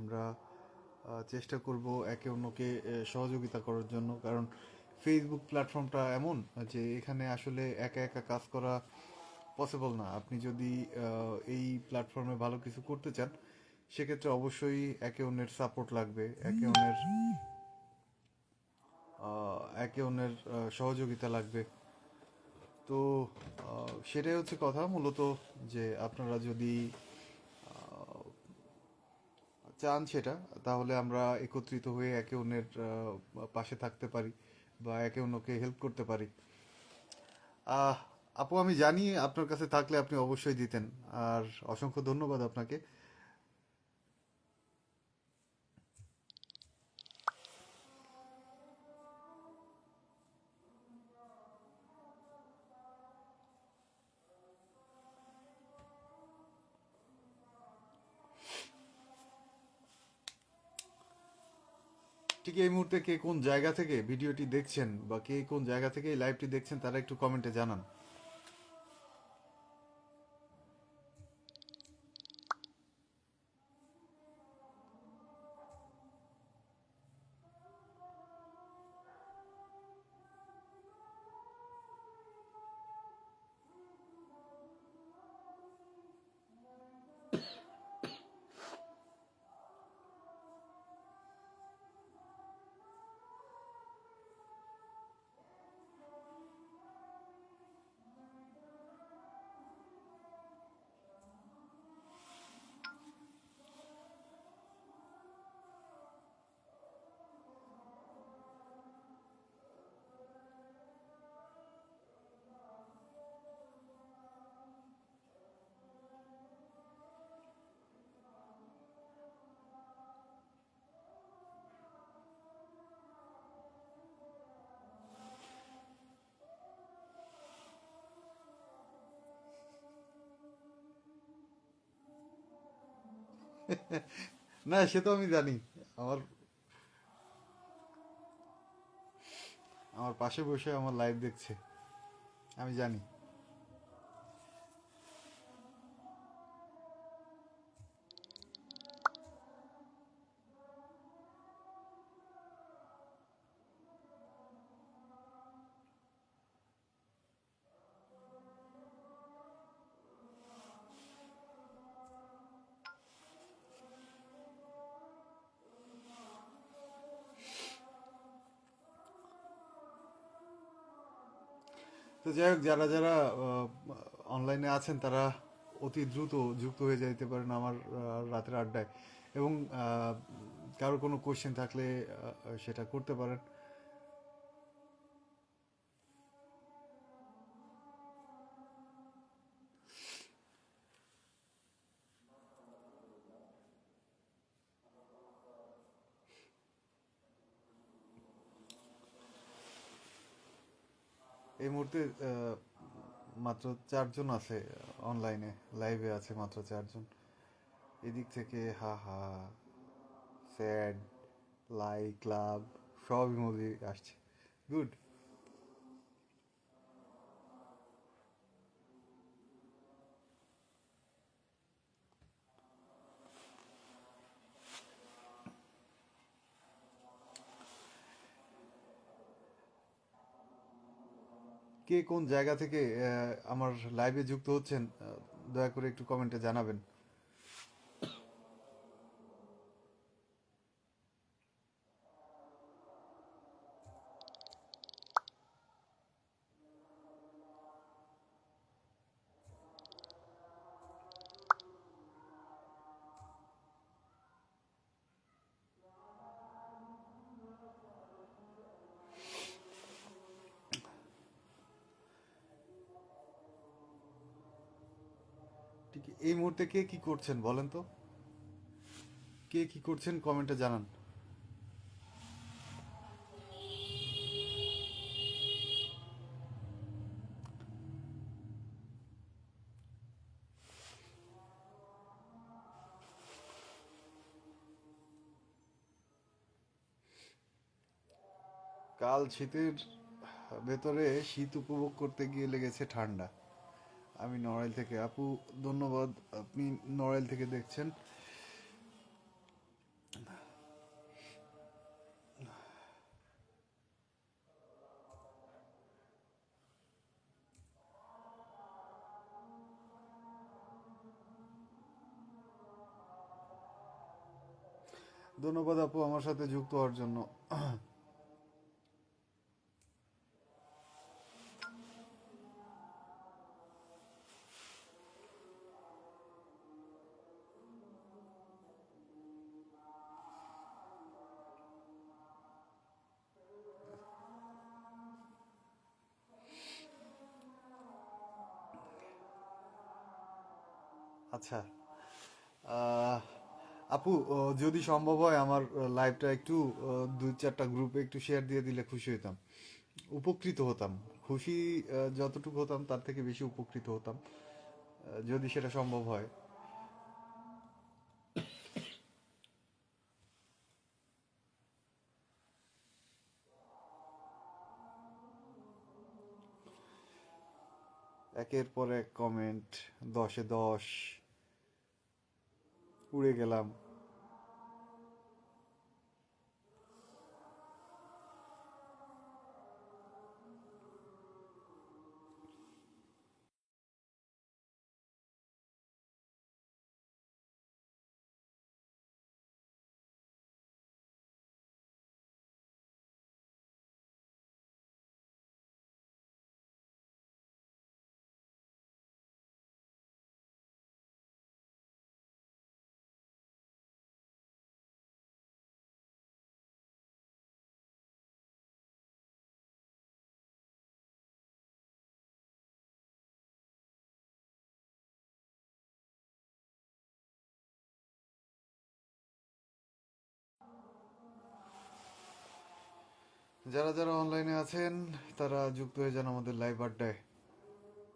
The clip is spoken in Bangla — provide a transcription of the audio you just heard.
আমরা চেষ্টা করব একে অন্যকে সহযোগিতা করার জন্য। কারণ ফেসবুক প্ল্যাটফর্মটা এমন যে এখানে আসলে একা একা কাজ করা পসিবল না। আপনি যদি এই প্ল্যাটফর্মে ভালো কিছু করতে চান, সেক্ষেত্রে অবশ্যই একে অন্যের সাপোর্ট লাগবে, একে অন্যের একে অন্যের সহযোগিতা লাগবে। তো সেটাই হচ্ছে কথা। মূলত যে আপনারা যদি চান সেটা, তাহলে আমরা একত্রিত হয়ে একে অন্যের পাশে থাকতে পারি বা একে অন্যকে হেল্প করতে পারি। আপু আমি জানি আপনার কাছে থাকলে আপনি অবশ্যই দিতেন। আর অসংখ্য ধন্যবাদ আপনাকে। ঠিক এই মুহূর্তে কে কোন জায়গা থেকে ভিডিওটি দেখছেন বা কে কোন জায়গা থেকে লাইভটি দেখছেন, তারা একটু কমেন্টে জানান। না সে তো আমি জানি। আমার আমার পাশে বসে আমার লাইভ দেখছে। আমি জানি। তো যাই হোক, যারা যারা অনলাইনে আছেন, তারা অতি দ্রুত যুক্ত হয়ে যাইতে পারেন আমার রাতের আড্ডায়। এবং কারও কোনো কোয়েশ্চেন থাকলে সেটা করতে পারেন। এই মুহূর্তে মাত্র চারজন আছে অনলাইনে লাইভে আছে মাত্র চারজন। এদিক থেকে ha ha sad like club সব ইমোজি আসছে। গুড কে কোন জায়গা থেকে আমার লাইভে যুক্ত হচ্ছেন দয়া করে একটু কমেন্টে জানাবেন। এই মুহূর্তে কে কি করছেন বলেন তো? কে কি করছেন কমেন্টে জানান। কাল শীতের ভেতরে শীত উপভোগ করতে গিয়ে লেগেছে ঠান্ডা। আমি নড়াইল থেকে। আপু, ধন্যবাদ। আপনি নড়াইল থেকে দেখছেন। ধন্যবাদ আপু আমার সাথে যুক্ত হওয়ার জন্য। আচ্ছা। আপু যদি সম্ভব হয় আমার লাইভটা একটু দুই চারটা গ্রুপে একটু শেয়ার দিয়ে দিলে খুশি হতাম উপকৃত হতাম। খুশি যতটুকু হতাম, তার থেকে বেশি উপকৃত হতাম। যদি সেটা সম্ভব হয়। একের পর এক কমেন্ট দশে দশ। উড়ে গেলাম। যারা যারা অনলাইনে আছেন তারা যুক্ত হয়ে যান আমাদের লাইভ আড্ডায়।